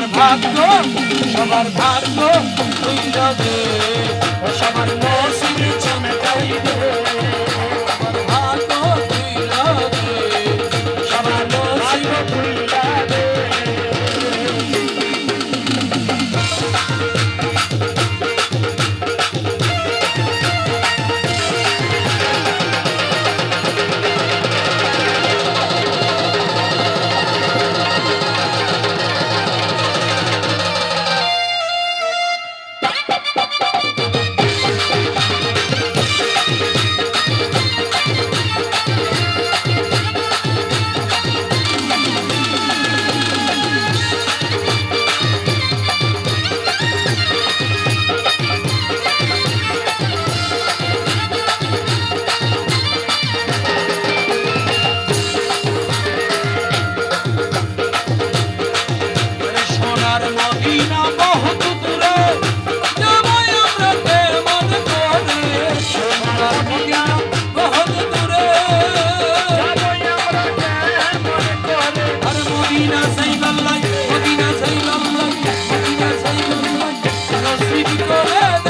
সবার ভাগ্য সবার ভাগ্য সবার নসিবে চমকাইবে। Yeah.